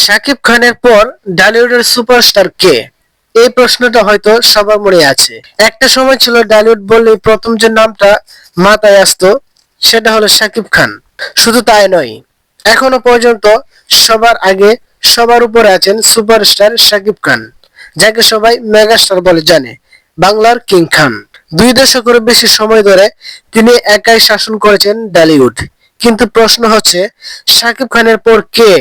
শাকিব খানের পর ডালিউডের সুপারস্টার কে? এই প্রশ্নটা হয়তো সবার মনে আছে। একটা সময় ছিল ডালিউড বললেই প্রথম যে নামটা মাথায় আসতো, সেটা হলো শাকিব খান। শুধু তাই নয়, এখনও পর্যন্ত সবার আগে সবার উপরে আছেন সুপারস্টার শাকিব খান, যাকে সবাই মেগাস্টার বলে জানে, বাংলার কিং খান। দুই দশকেরও বেশি সময় ধরে তিনি একাই শাসন করেছেন ডালিউড। কিন্তু প্রশ্ন হচ্ছে, শাকিব খানের পর কে?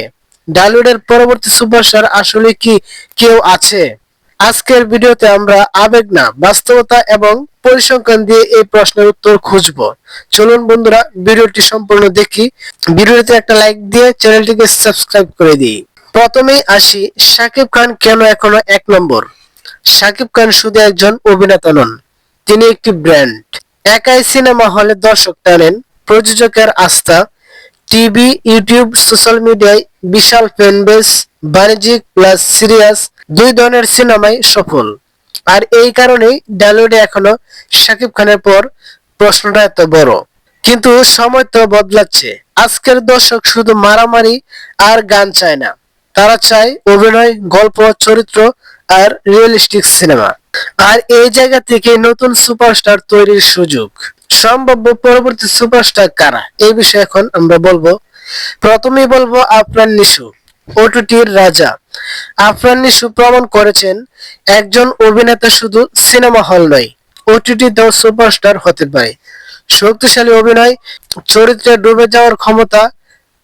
ডালিউডের পরবর্তী সুপারস্টার আসলে কি কেউ আছে? আজকের ভিডিওতে আমরা আবেগ না, বাস্তবতা এবং পরিসংখ্যান দিয়ে এই প্রশ্নের উত্তর খুঁজব। চলুন বন্ধুরা, ভিডিওটি সম্পূর্ণ দেখি। ভিডিওতে একটা লাইক দিয়ে চ্যানেলটিকে সাবস্ক্রাইব করে দিই। প্রথমেই আসি, শাকিব খান কেন এখনও এক নম্বর? শাকিব খান শুধু একজন অভিনেতা নন, তিনি একটি ব্র্যান্ড। একাই সিনেমা হলে দর্শক টানেন, প্রযোজকের আস্থা টিভি, ইউটিউব, সোশ্যাল মিডিয়ায় বিশাল ফ্যান বেস বাণিজ্যিক প্লাস সিরিয়াস দুই ধরনের সিনেমাই সফল। আর এই কারণেই ডালিউডে এখনও শাকিব খানের পর প্রশ্নটা এত বড়। কিন্তু সময় তো বদলাচ্ছে। আজকের দর্শক শুধু মারামারি আর গান চায় না। তারা চায় অভিনয়, গল্প, চরিত্র আর রিয়েলিস্টিক সিনেমা। আর এই জায়গা থেকে নতুন সুপারস্টার তৈরির সুযোগ। সম্ভাব্য পরবর্তী সুপারস্টার কারা? এই বিষয়ে এখন আমরা বলব। প্রথমেই বলব আফরান নিশু ওটিটির রাজা। আফরান নিশু প্রমাণ করেছেন, একজন অভিনেতা শুধু সিনেমা হল নয় ওটিটিতেও সুপারস্টার হতে পারে। শক্তিশালী অভিনয়, চরিত্রে ডুবে যাওয়ার ক্ষমতা,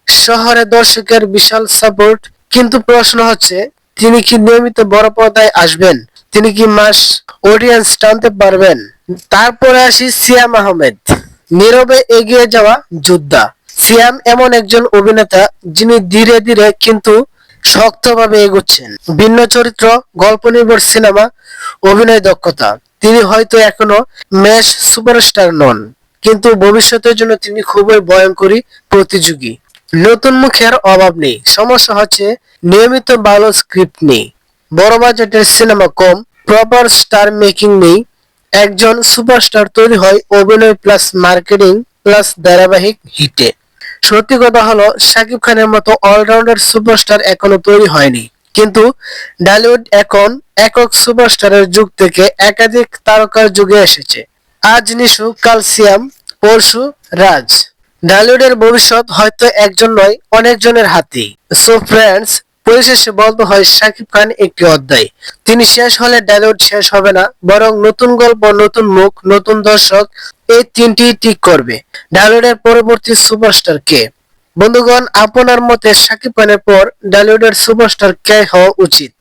শহরে দর্শকের বিশাল সাপোর্ট কিন্তু প্রশ্ন হচ্ছে, তিনি কি নিয়মিত বড় পর্দায় আসবেন? তিনি কি মাস অডিয়েন্স টানতে পারবেন? তারপরে আসি সিয়াম আহমেদ। নীরবে এগিয়ে যাওয়া যোদ্ধা। সিয়াম এমন একজন অভিনেতা যিনি ধীরে ধীরে কিন্তু শক্তভাবে এগোচ্ছেন। ভিন্ন চরিত্র, গল্প নির্ভর সিনেমা, অভিনয় দক্ষতা। তিনি হয়তো এখনও ম্যাশ সুপারস্টার নন, কিন্তু ভবিষ্যতের জন্য তিনি খুবই ভয়ঙ্করী প্রতিযোগী। নতুন মুখের অভাব নেই। সমস্যা হচ্ছে নিয়মিত ভালো স্ক্রিপ্ট নেই। বড় বাজেটের সিনেমা কম প্রপার স্টার মেকিং নেই। একজন সুপারস্টার তৈরি হয় অভিনয় প্লাস মার্কেটিং প্লাস ধারাবাহিক হিটে। সত্যি কথা হলো, শাকিব খানের মতো অলরাউন্ডার সুপারস্টার এখনও তৈরি হয়নি। কিন্তু ডালিউড এখন একক সুপারস্টারের যুগ থেকে একাধিক তারকার যুগে এসেছে। আজ নিশু কাল সিয়াম পরশু, রাজ। ডালিউডের ভবিষ্যৎ হয়তো একজন নয়, অনেকজনের হাতেই। সো ফ্রেন্ডস পরিশেষে বলতে হয় শাকিব খান একটি অধ্যায়। তিনি শেষ হলে ডালিউড শেষ হবে না, বরং নতুন গল্প, নতুন মুখ, নতুন দর্শক, এই তিনটি ঠিক করবে। ডালিউডের পরবর্তী সুপারস্টার কে? বন্ধুগণ, আপনার মতে শাকিব খানের পর ডালিউডের সুপারস্টার কে হওয়া উচিত?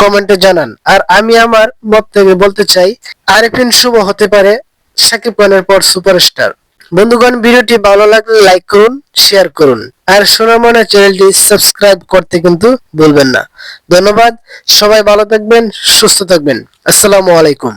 কমেন্টে জানান। আর আমি আমার মত থেকে বলতে চাই, আরেকদিন শুভ হতে পারে শাকিব খানের পর সুপারস্টার বন্ধুগণ, ভিডিওটি ভালো লাগলে লাইক করুন শেয়ার করুন। আর সোনামনা চ্যানেলটি সাবস্ক্রাইব করতে কিন্তু ভুলবেন না। ধন্যবাদ, সবাই ভালো থাকবেন, সুস্থ থাকবেন। আসসালামু আলাইকুম।